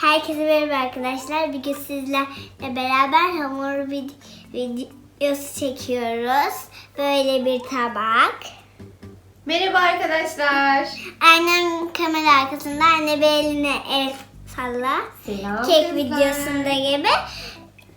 Herkese merhaba arkadaşlar. Bugün sizlerle beraber hamur vid- videosu çekiyoruz. Böyle bir tabak. Merhaba arkadaşlar. Annem kamera arkasında anne bir eline el salla. Selam Kek kızlar. videosunda gibi.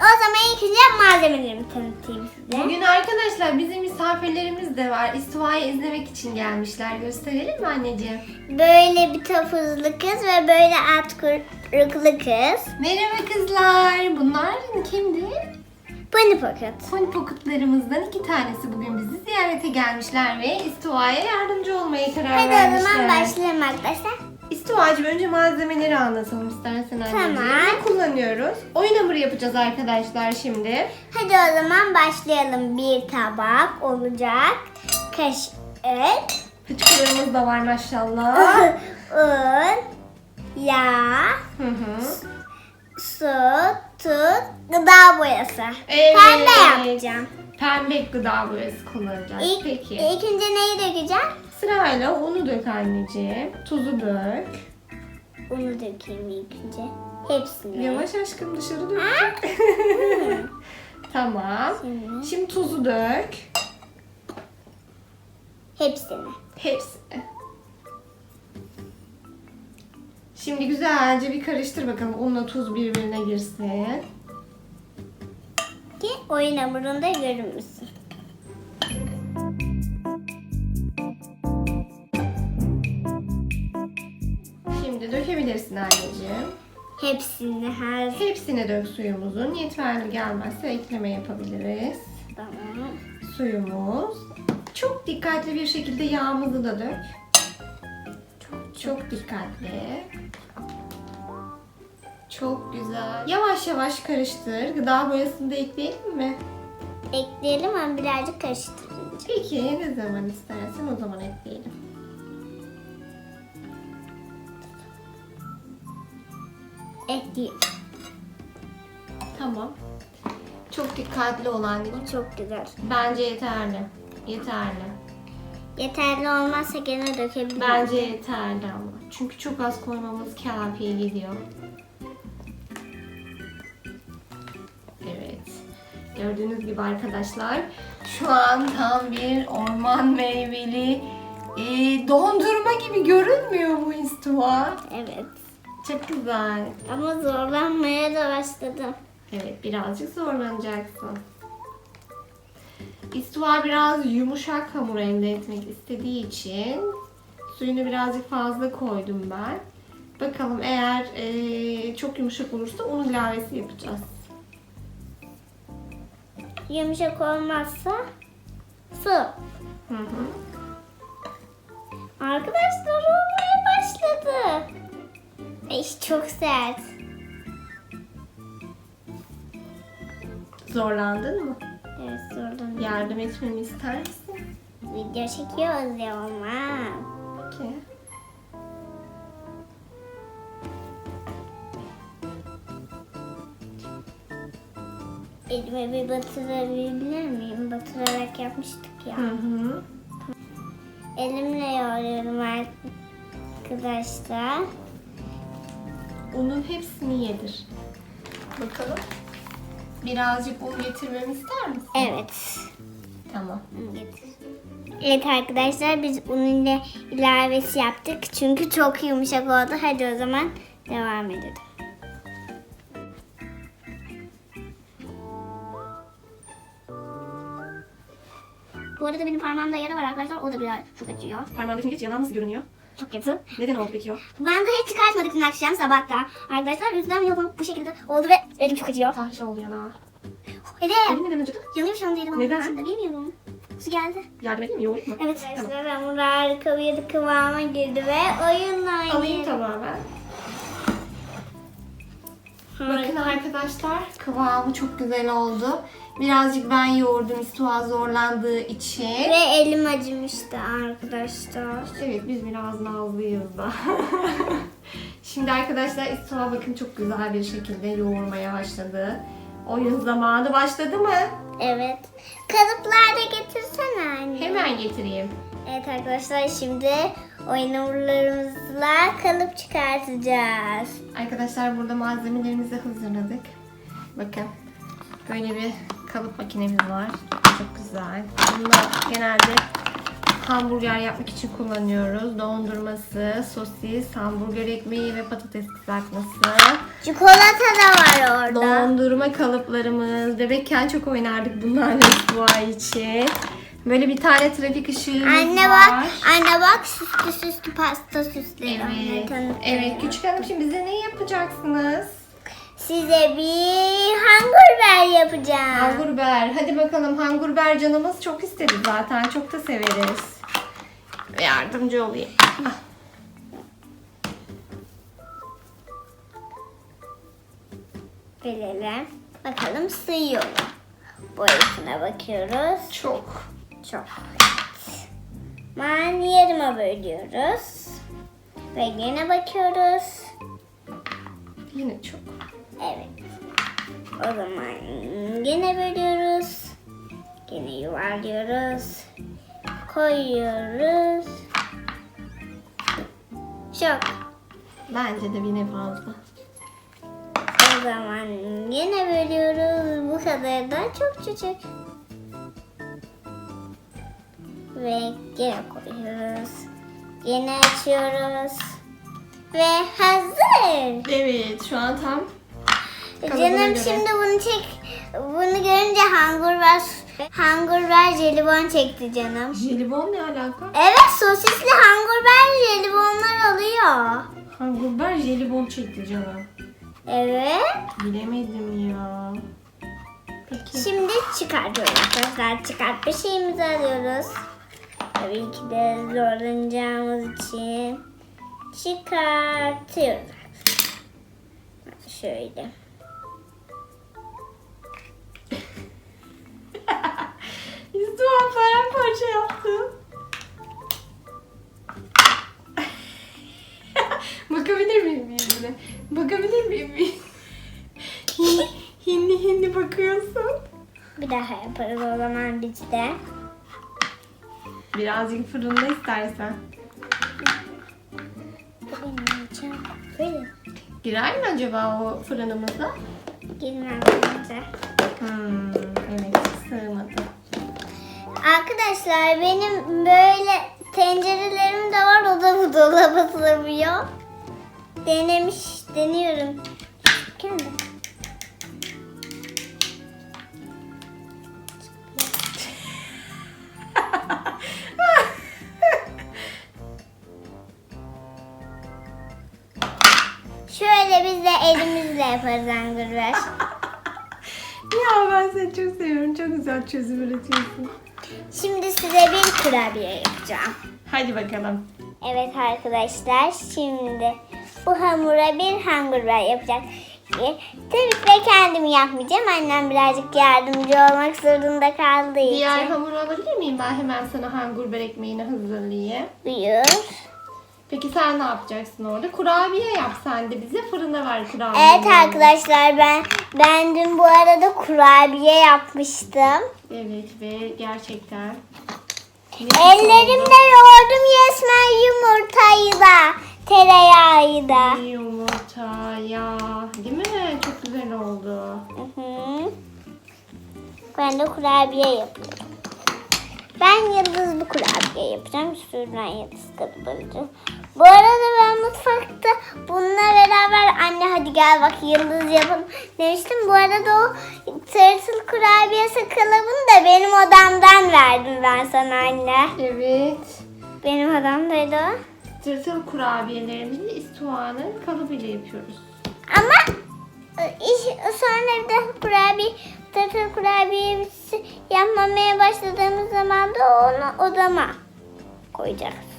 O zaman ilk önce malzemelerimi tanıtayım size. Bugün arkadaşlar bizim misafirlerimiz de var. İstiva'yı izlemek için gelmişler. Gösterelim mi anneciğim? Böyle bir topuzlu kız ve böyle at kuyruklu kız. Merhaba kızlar. Bunlar kimdi? Bunny Pocket. Pony Pocket'larımızdan iki tanesi bugün bizi ziyarete gelmişler ve İstiva'ya yardımcı olmaya karar Hadi o vermişler. zaman başlayalım arkadaşlar. İstiva'cığım önce malzemeleri anlatalım istersen anneciğim. Tamam. Ne kullanıyoruz? Oyun hamuru yapacağız arkadaşlar şimdi. Hadi o zaman başlayalım. Bir tabak olacak. Kaşık, Hıçkırığımız da var maşallah. un, yağ, Hı hı. su, tuz, gıda boyası. Evet. Pembe yapacağım. Pembe gıda boyası kullanacağız. İlk, Peki. ilk önce neyi dökeceğim? Sırayla unu dök anneciğim. Tuzu dök. Unu dökeyim ilk önce. Hepsini. Yavaş aşkım dışarı dök. tamam. Şimdi Şimdi tuzu dök. hepsini. Hepsini. Şimdi güzelce bir karıştır bakalım. Unla tuz birbirine girsin. Ki oyun hamurunda görünmüşsün. Dökebilirsin anneciğim. Hepsini her Hepsine dök suyumuzun. Yeterli gelmezse ekleme yapabiliriz. zaman. Suyumuz. Çok dikkatli bir şekilde yağımızı da dök. Çok, çok dikkatli. Çok güzel. Yavaş yavaş karıştır. Gıda boyasını da ekleyelim mi? Ekleyelim ama birazcık karıştırınca. Peki ne zaman istersen o zaman ekleyelim. Ekleyelim. Tamam. Çok dikkatli ol anneciğim. Bu çok güzel. Bence yeterli. Yeterli. Yeterli olmazsa gene dökebilirim. Bence yeterli ama. Çünkü çok az koymamız kafi gidiyor. Evet. Gördüğünüz gibi arkadaşlar şu an tam bir orman meyveli e, dondurma gibi görünmüyor bu istiva. Evet. Çok güzel. Ama zorlanmaya da başladım. Evet birazcık zorlanacaksın. İstiva biraz yumuşak hamur elde etmek istediği için suyunu birazcık fazla koydum ben. Bakalım eğer eee, çok yumuşak olursa un ilavesi yapacağız. Yumuşak olmazsa su. Hı hı. Arkadaşlar olmaya başladı. Ay çok sert. Zorlandın mı? Evet zorlandım. Yardım etmemi ister misin? Video çekiyoruz ya olmaz. Peki. Elime bir batırabilir miyim? Batırarak yapmıştık ya. Hı hı. Elimle yoğuruyorum arkadaşlar. Unun hepsini yedir. Bakalım. Birazcık un getirmemi ister misin? Evet. Tamam. Getir. Evet arkadaşlar biz un ile ilavesi yaptık. Çünkü çok yumuşak oldu. Hadi o zaman devam edelim. Bu arada benim parmağımda yara var arkadaşlar. O da biraz çok acıyor. Parmağındaki geç yanan nasıl görünüyor? Çok kötü. Neden oldu peki o? Ben de hiç çıkartmadık dün akşam sabahta. Arkadaşlar yüzden yapım bu şekilde oldu ve elim çok acıyor. Tahriş oldu yana. Evet. Elin neden acıdı? Yanıyor şu anda elim. Neden? Aslında bilmiyorum. Su geldi. Yardım edeyim mi? Yoğurayım mı? Evet. Tamam. Arkadaşlar hamur harika bir kıvama girdi ve oyunla Alayım oynuyor. tamamen. Bakın arkadaşlar kıvamı çok güzel oldu. Birazcık ben yoğurdum istuğa zorlandığı için. Ve elim acımıştı arkadaşlar. Evet biz biraz nazlıyız da. Şimdi arkadaşlar istuğa bakın çok güzel bir şekilde yoğurmaya başladı. Oyun zamanı başladı mı? Evet. Kalıplar da getirsene anne. Hemen getireyim. Evet arkadaşlar şimdi oyun hamurlarımızla kalıp çıkartacağız. Arkadaşlar burada malzemelerimizi hazırladık. Bakın böyle bir kalıp makinemiz var. Çok güzel. Bunu da genelde hamburger yapmak için kullanıyoruz. Dondurması, sosis, hamburger ekmeği ve patates kızartması. Çikolata da var orada. Dondurma kalıplarımız. Bebekken çok oynardık bunlarla bu ay için. Böyle bir tane trafik Anne var. bak, anne bak süslü süslü pasta süsleri. Evet. Anne, Evet küçük hanım şimdi bize ne yapacaksınız? Size bir hamburger yapacağım. Hamburger. Hadi bakalım hamburger canımız çok istedi zaten. Çok da severiz. Yardımcı olayım. Ah, Verelim. Bakalım sığıyor mu? Boyutuna bakıyoruz. Çok. Çok. Man yarıma bölüyoruz. Ve yine bakıyoruz. Yine çok. Evet. O zaman yine bölüyoruz. Yine yuvarlıyoruz. Koyuyoruz. Çok. Bence de yine fazla. O zaman yine bölüyoruz. Bu kadar da çok küçük. Ve yine koyuyoruz. Yine açıyoruz. Ve hazır. Evet şu an tam Kalıbına Canım şimdi bunu çek. Bunu görünce hamburger hamburger jelibon çekti canım. jelibon ne alaka? Evet sosisli hamburger jelibonlar oluyor. Hamburger jelibon çekti canım. Evet. Bilemedim ya. Peki. Şimdi çıkartıyoruz arkadaşlar. Çıkartma şeyimizi alıyoruz. Tabii ki de zorlanacağımız için çıkartıyoruz. Şöyle. İstuhan paramparça yaptı. Bakabilir miyim yüzüne? Bakabilir miyim? hindi hindi bakıyorsun. Bir daha yaparız o zaman biz de. Birazcık fırında istersen. Böyle Girer mi acaba o fırınımıza? girmem bence. Hmm, evet sığmadı. Arkadaşlar benim böyle tencerelerim de var. O da bu dolaba sığmıyor. Denemiş, deniyorum. Çözüm üretiyorsun. Şimdi size bir kurabiye yapacağım. Hadi bakalım. Evet arkadaşlar şimdi bu hamura bir hamburger yapacak. E, Tabii ki kendim yapmayacağım. Annem birazcık yardımcı olmak zorunda kaldığı Diğer için. hamuru alabilir miyim? Ben hemen sana hamburger ekmeğini hazırlayayım. Buyur. Peki sen ne yapacaksın orada? Kurabiye yap sen de bize fırına ver kurabiye. Evet arkadaşlar ben ben dün bu arada kurabiye yapmıştım. Evet ve gerçekten. Ellerimle yoğurdum resmen yumurtayı da tereyağıyı da. Yumurta ya. Değil mi? Çok güzel oldu. Hı hı. Ben de kurabiye yapıyorum. Ben yıldızlı kurabiye yapacağım. Şuradan yıldız alacağım. Bu arada ben mutfakta bununla beraber anne hadi gel bak yıldız yapalım demiştim. Bu arada o tırtıl kurabiyesi kalıbını da benim odamdan verdim ben sana anne. Evet. Benim odamdaydı o. Tırtıl kurabiyelerimizi istuğanın kalıbıyla yapıyoruz. Ama e, iş, sonra bir de kurabiye, tırtıl kurabiyesi yapmamaya başladığımız zaman da onu odama koyacağız.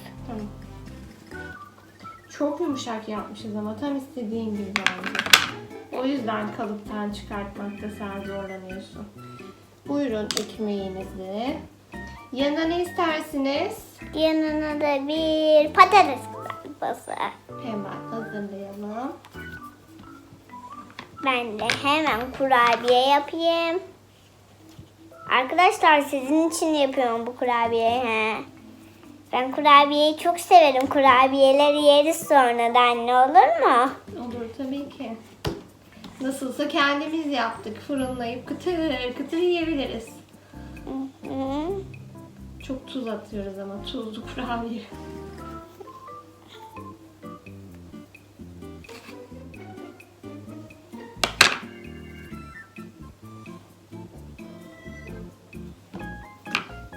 Çok yumuşak yapmışız ama tam istediğin gibi bence. O yüzden kalıptan çıkartmakta sen zorlanıyorsun. Buyurun ekmeğinizi. Yanına ne istersiniz? Yanına da bir patates kızartması. Hemen hazırlayalım. Ben de hemen kurabiye yapayım. Arkadaşlar sizin için yapıyorum bu kurabiyeyi. He. Ben kurabiyeyi çok severim. Kurabiyeleri yeriz sonra da anne olur mu? Olur tabii ki. Nasılsa kendimiz yaptık. Fırınlayıp kıtır kıtır yiyebiliriz. Hı. Çok tuz atıyoruz ama tuzlu kurabiye.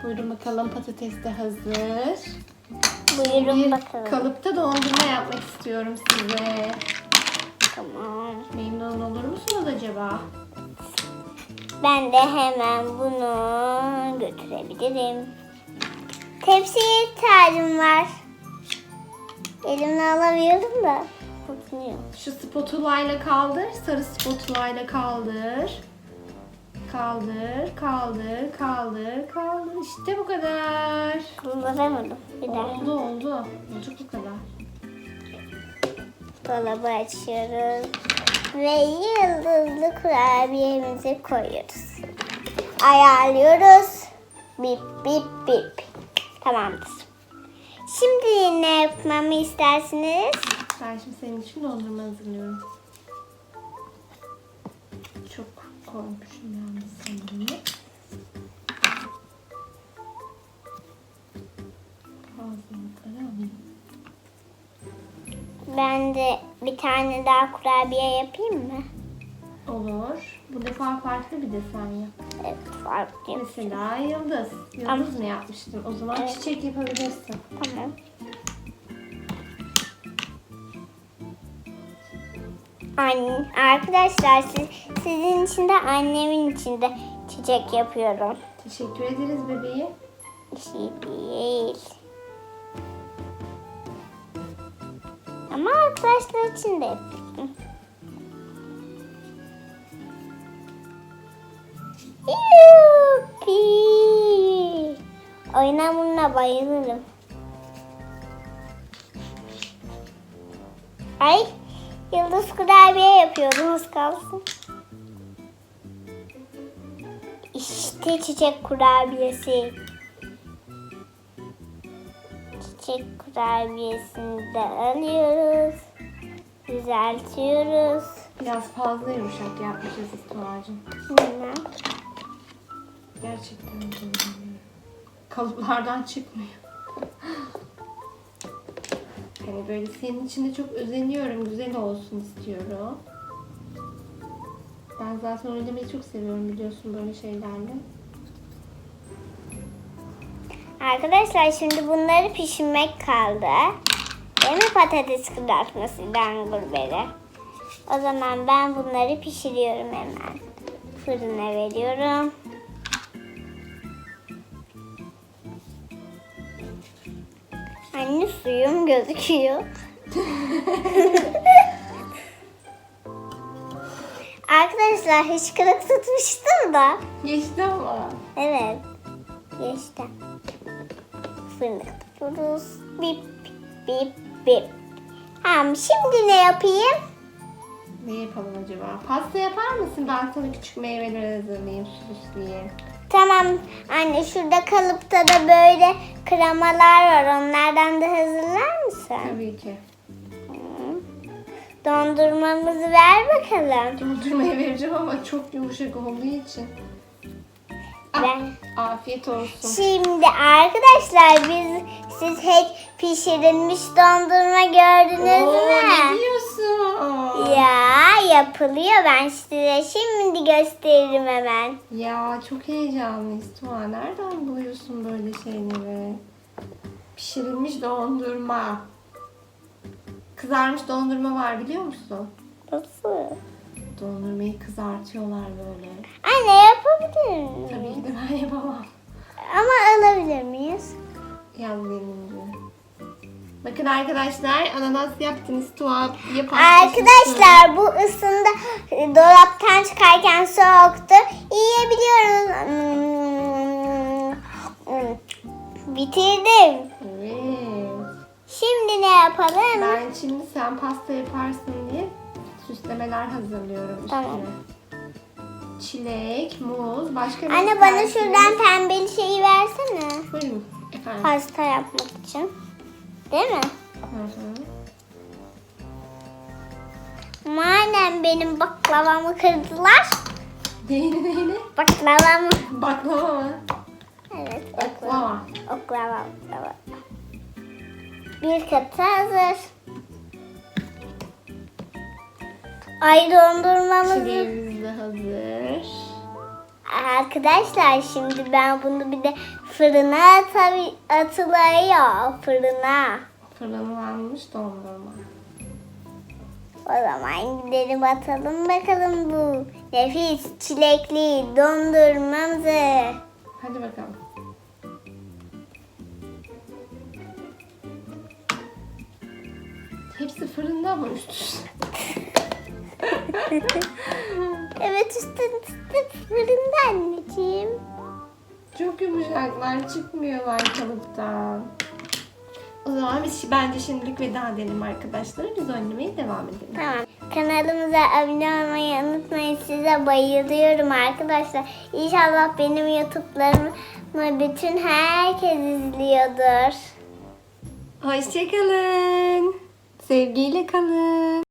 Buyurun bakalım patates de hazır. Buyurun Bir bakalım. kalıpta dondurma yapmak istiyorum size. Tamam. Memnun olur musunuz acaba? Ben de hemen bunu götürebilirim. Tepsiye ihtiyacım var. Elimle alamıyorum da. Bakmıyor. Şu spatula ile kaldır. Sarı spatula ile kaldır. Kaldır, kaldır, kaldır, kaldır. İşte bu kadar. Kullanamadım. Bir daha. Oldu, oldu. Olacak bu kadar. Dolabı açıyoruz. Ve yıldızlı kurabiyemizi koyuyoruz. Ayarlıyoruz. Bip bip bip. Tamamdır. Şimdi ne yapmamı istersiniz? Ben şimdi senin için dondurma hazırlıyorum. Koymuşum yani sanırım. Alayım. Ben de bir tane daha kurabiye yapayım mı? Olur. Bu defa farklı bir desen yap. Evet farklı. Mesela yıldız. Yıldız mı yapmıştın? O zaman Evet. çiçek yapabilirsin. Tamam. Anne, arkadaşlar siz, sizin için de annemin için de çiçek yapıyorum. Teşekkür ederiz bebeğim. Bir şey değil. Ama arkadaşlar için de yapıyorum. Yuppi. Oyun hamuruna bayılırım. Ay, yıldız kurabiye yapıyordum az kalsın. İşte çiçek kurabiyesi. Çiçek kurabiyesini de alıyoruz. Düzeltiyoruz. Biraz fazla yumuşak yapmışız İsmail'cim. Bilmem. Gerçekten. Kalıplardan çıkmıyor. Hani böyle senin içinde çok özeniyorum. Güzel olsun istiyorum. Ben zaten oynamayı çok seviyorum biliyorsun böyle şeylerle. Arkadaşlar şimdi bunları pişirmek kaldı. Değil mi patates kızartması langırberi? O zaman ben bunları pişiriyorum hemen. Fırına veriyorum. Anne suyum gözüküyor. Arkadaşlar hiç kırık tutmuştum da. Geçti ama. Evet. Geçti. Fırını kapatıyoruz. Bip bip bip. Tamam şimdi ne yapayım? Ne yapalım acaba? Pasta yapar mısın? Ben sana küçük meyveler hazırlayayım, süsleyeyim. Tamam anne şurada kalıpta da böyle kremalar var. Onlardan da hazırlar mısın? Tabii ki. Dondurmamızı ver bakalım. Dondurmayı vereceğim ama çok yumuşak olduğu için. Ben- Afiyet olsun. Şimdi arkadaşlar biz siz hiç pişirilmiş dondurma gördünüz Oo, ne mü? diyorsun? Ya yapılıyor ben size şimdi gösteririm hemen. Ya çok heyecanlıyız Tuğa. Nereden buluyorsun böyle şeyleri? Pişirilmiş dondurma. Kızarmış dondurma var biliyor musun? Nasıl? Dondurmayı kızartıyorlar böyle. Anne yapabilir miyim? Tabii ki de ben yapamam. Ama alabilir miyiz? Yaz gelince. Bakın arkadaşlar ananas yaptınız Tuğa. Yapar Arkadaşlar bu ısında dolaptan çıkarken soğuktu. Yiyebiliyoruz. Bitirdim. Evet. Şimdi ne yapalım? Ben şimdi sen pasta yaparsın diye süslemeler hazırlıyorum üstüne. Tamam. Çilek, muz, başka ne Anne bana istersiniz? şuradan pembeli şeyi versene. Buyurun. Efendim? Pasta yapmak için. Değil mi? Hı hı. Madem benim baklavamı kırdılar. Neyini neyini? Baklavamı. Baklava mı? Evet. Oklava. Oklava. oklava. Bir katı hazır. Ay dondurmamızı. Çileğimiz de hazır. Arkadaşlar şimdi ben bunu bir de fırına atabi- atılıyor. Fırına. Fırınlanmış dondurma. O zaman gidelim atalım bakalım bu nefis çilekli dondurmamızı. Hadi bakalım. Hepsi fırında ama üst üste. Evet üstün üstü fırında anneciğim. Çok yumuşaklar çıkmıyorlar kalıptan. O zaman biz bence şimdilik veda edelim arkadaşlar. Biz oynamaya devam edelim. Tamam. Kanalımıza abone olmayı unutmayın. Size bayılıyorum arkadaşlar. İnşallah benim YouTube'larımı bütün herkes izliyordur. Hoşçakalın. Sevgiyle kalın.